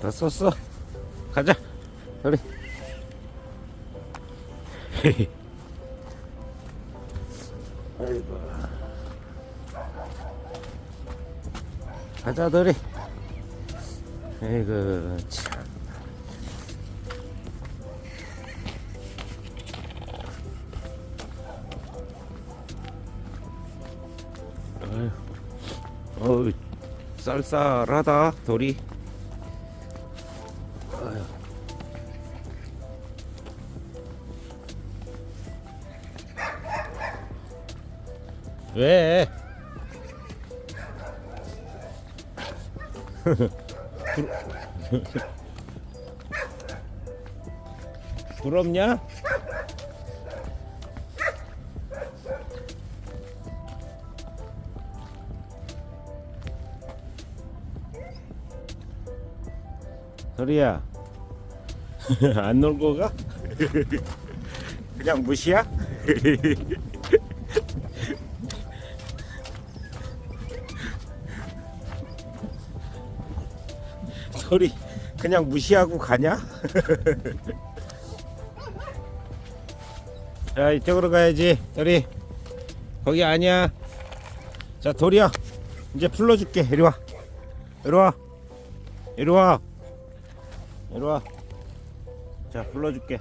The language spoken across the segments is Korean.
다 썼어. 가자. 우리. 아이고. 가자, 너리. 아이고, 참. 어우, 쌀쌀하다, 돌이. 아휴. 왜? 부럽냐? 소리야 안 놀고 가? 그냥 무시야? 소리 그냥 무시하고 가냐? 자 이쪽으로 가야지 도리. 거기 아니야. 자 도리야. 이제 불러줄게. 이리와. 이리와. 이리와. 이리와 자 불러줄게.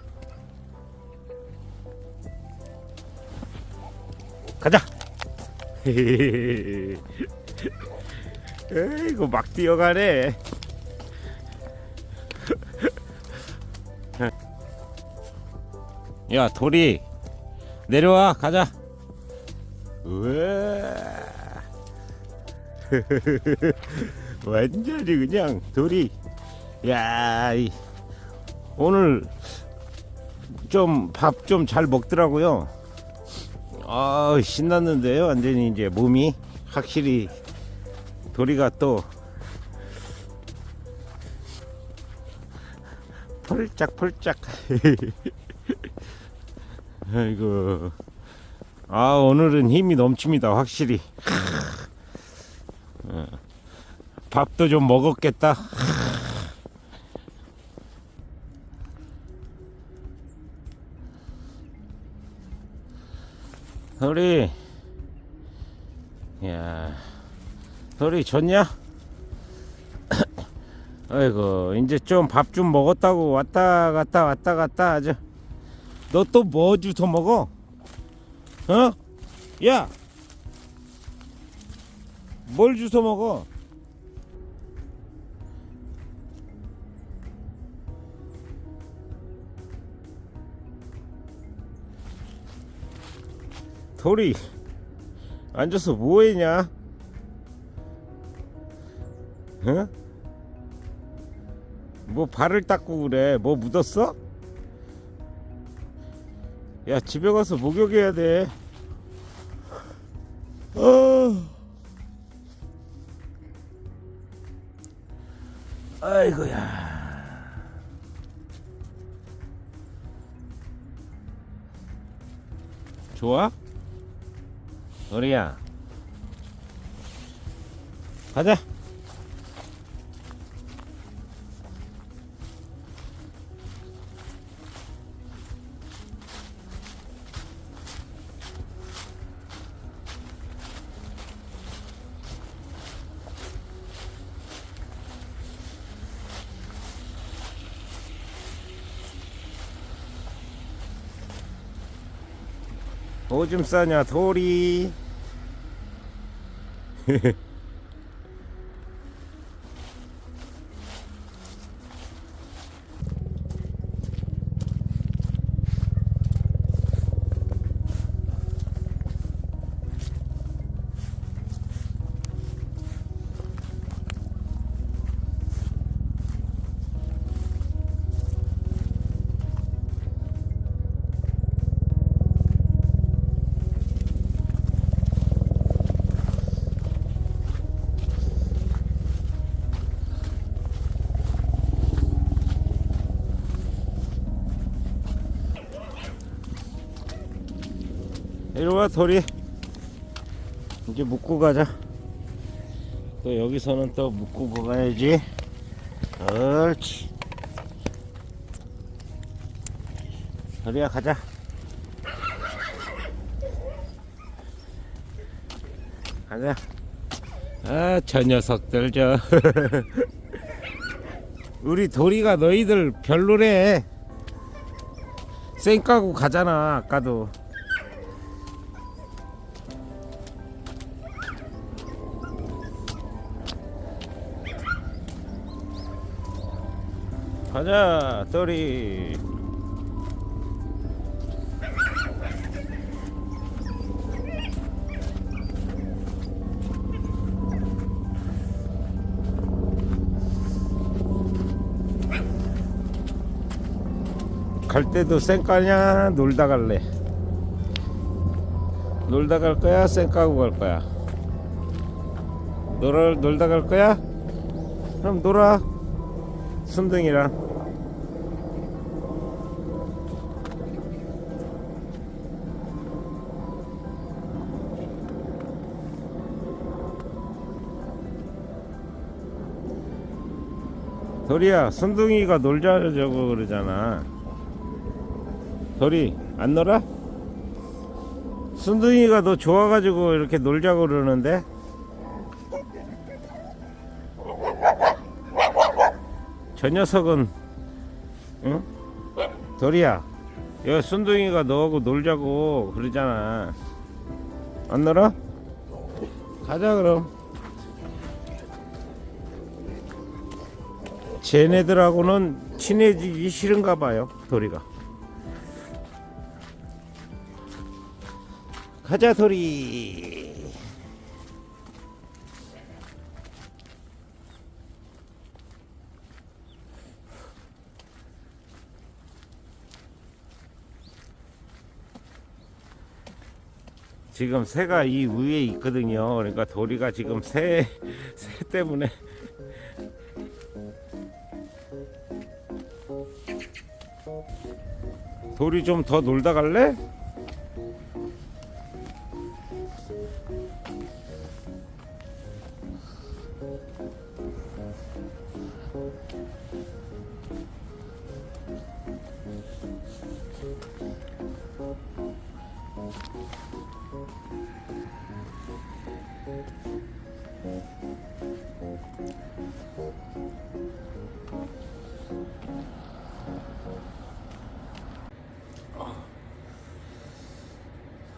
가자. 에이구 막 뛰어가네. 야 도리 내려와 가자. 우와 완전히 그냥 돌이. 야 이, 오늘 좀 밥 좀 잘 먹더라고요. 아 신났는데요 완전히 이제 몸이 확실히 도리가 또 펄짝 펄짝. 아이고. 아 오늘은 힘이 넘칩니다 확실히. 어, 밥도 좀 먹었겠다 소리 야 소리 좋냐? 아이고 이제 좀밥좀 먹었다고 왔다 갔다 왔다 갔다 아주 너 또 뭐 주워 먹어? 어? 야! 뭘 주워 먹어? 돌이 앉아서 뭐했냐? 어? 뭐 발을 닦고 그래? 뭐 묻었어? 야 집에 가서 목욕해야 돼. 어. 아이고야. 좋아? 너리야. 가자. 오줌 싸냐 도리 이리와 도리 이제 묶고 가자 또 여기서는 또 묶고 가야지 옳지. 우리야 가자. 가자. 아, 저 녀석들 저. 우리 도리가 너희들 별로래. 쌩 까고 가잖아 아까도. 가자 도리. 갈 때도 쌩까냐? 놀다 갈래. 놀다 갈 거야? 쌩까고 갈 거야? 놀아 놀다 갈 거야? 그럼 놀아. 순둥이랑 도리야 순둥이가 놀자고 그러잖아 도리 안 놀아? 순둥이가 너 좋아가지고 이렇게 놀자고 그러는데 저 녀석은 응? 도리야 여 순둥이가 너하고 놀자고 그러잖아 안 놀아? 가자 그럼 쟤네들하고는 친해지기 싫은가 봐요 도리가. 가자 도리. 지금 새가 이 위에 있거든요. 그러니까 도리가 지금 새, 새 때문에 도리 좀더 놀다 갈래?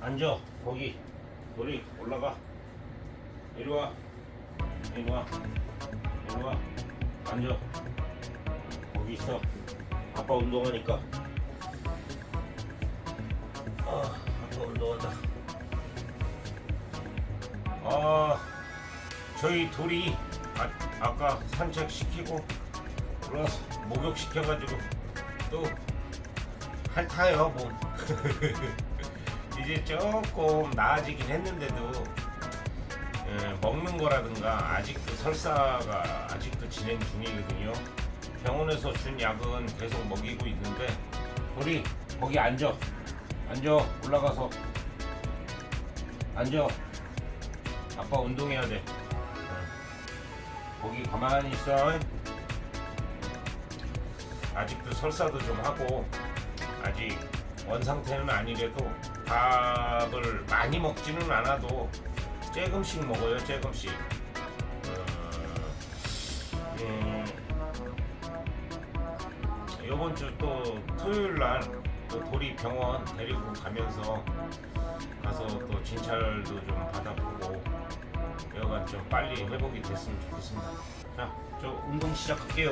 앉아. 거기. 도리 올라가. 이리 와. 이리 와. 이리 와. 앉아. 거기 있어. 아빠 운동하니까. 아 아빠 운동한다. 아 저희 둘이 아, 아까 산책 시키고 플러스 목욕 시켜가지고 또 핥아요 뭐 이제 조금 나아지긴 했는데도 예, 먹는 거라든가 아직도 설사가 아직도 진행 중이거든요. 병원에서 준 약은 계속 먹이고 있는데 우리 거기 앉아 앉아 올라가서 앉아 아빠 운동해야 돼 예. 거기 가만히 있어 아직도 설사도 좀 하고 아직 원 상태는 아니래도 밥을 많이 먹지는 않아도 조금씩 먹어요 조금씩. 어, 음, 이번 주 또 토요일 날 또 도리 병원 데리고 가면서 가서 또 진찰도 좀 받아보고 여간 좀 빨리 회복이 됐으면 좋겠습니다. 자 저 운동 시작할게요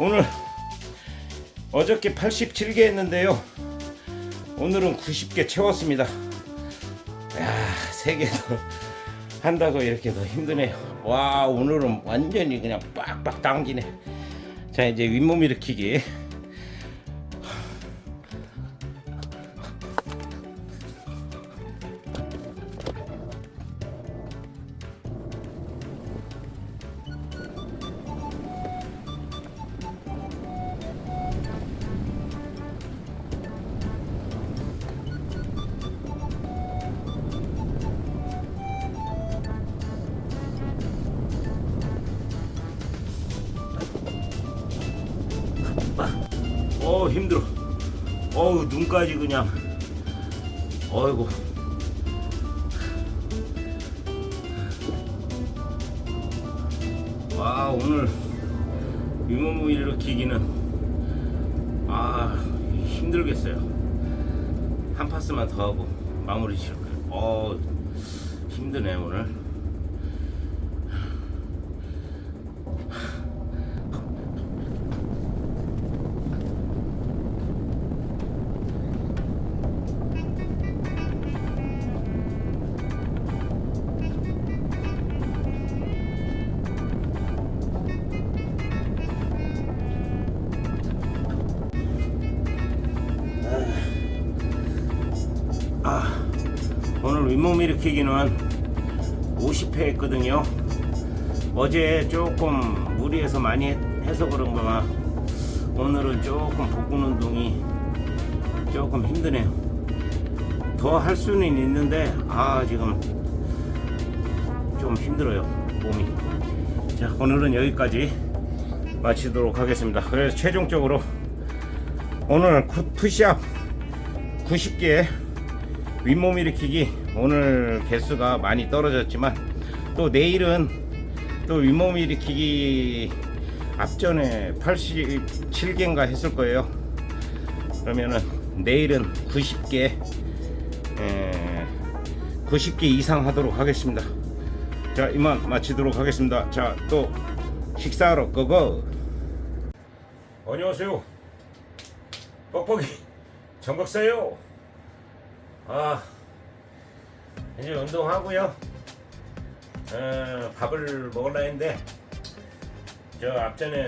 오늘 어저께 87개 했는데요. 오늘은 90개 채웠습니다. 야, 세개 더 한다고 이렇게 더 힘드네요. 와, 오늘은 완전히 그냥 빡빡 당기네. 자, 이제 윗몸 일으키기. 어 힘들어. 어우 눈까지 그냥. 어이구. 와 오늘 윗몸 일으키기는 아 힘들겠어요. 한 파스만 더 하고 마무리 지을 거예요. 어 힘드네 오늘. 윗몸 일으키기는 50회 했거든요. 어제 조금 무리해서 많이 해서 그런가 오늘은 조금 복근 운동이 조금 힘드네요. 더 할 수는 있는데 아 지금 좀 힘들어요 몸이. 자 오늘은 여기까지 마치도록 하겠습니다. 그래서 최종적으로 오늘 쿠- 푸시업 90개 윗몸 일으키기 오늘 개수가 많이 떨어졌지만 또 내일은 또 윗몸 일으키기 앞전에 87개인가 했을 거예요. 그러면은 내일은 90개 90개 이상 하도록 하겠습니다. 자 이만 마치도록 하겠습니다. 자 또 식사하러 고고. 안녕하세요. 뻑뻑이 정박사요. 아 이제 운동하고요. 어, 밥을 먹으려 했는데 저 앞전에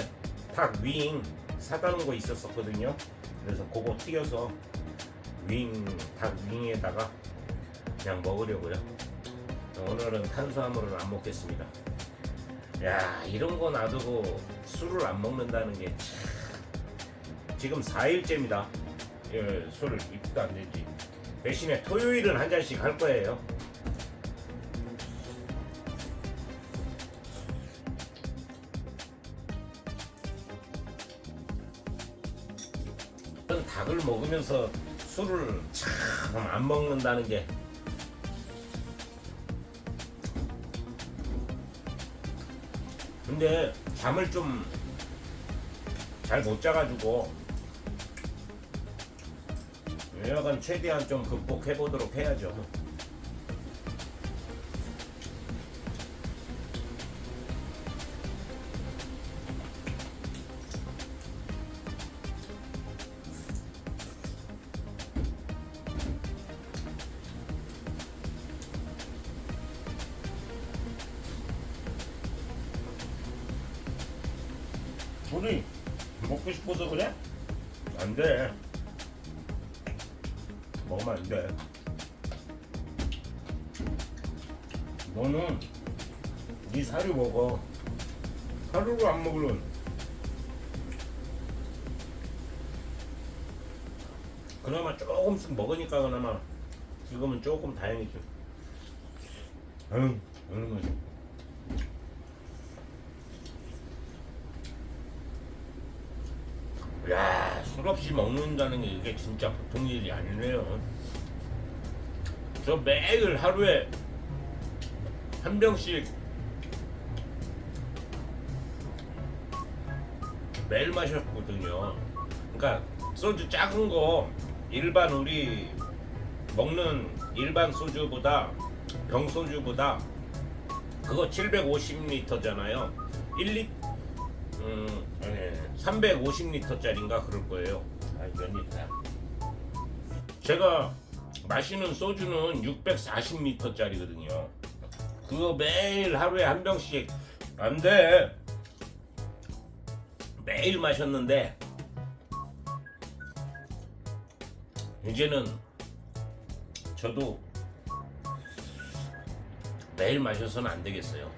닭 윙 사다 놓은 거 있었었거든요. 그래서 그거 튀겨서 윙 닭 윙에다가 그냥 먹으려고요. 오늘은 탄수화물을 안 먹겠습니다. 야 이런 거 놔두고 술을 안 먹는다는 게 참. 지금 4일째입니다. 예, 술 입도 안 되지. 대신에 토요일은 한 잔씩 할 거예요. 닭을 먹으면서 술을 참 안 먹는다는 게 근데 잠을 좀 잘 못 자가지고 여하간 최대한 좀 극복해 보도록 해야죠. 우리 먹고 싶어서 그래? 안 돼. 먹으면 안 돼. 너는 네 사료 먹어. 사료를 안 먹으면 그나마 조금씩 먹으니까 그나마 지금은 조금 다행이죠. 응, 먹는 거지. 야, 술 없이 먹는다는 게 이게 진짜 보통 일이 아니네요. 저 매일 하루에 한 병씩 매일 마셨거든요. 그러니까 소주 작은 거 일반 우리 먹는 일반 소주보다 병 소주보다 그거 750리터잖아요. 1리 음, 350리터짜리인가 그럴 거예요. 아, 몇 리터야? 제가 마시는 소주는 640리터짜리거든요. 그거 매일 하루에 한 병씩 안 돼. 매일 마셨는데 이제는 저도 매일 마셔서는 안 되겠어요.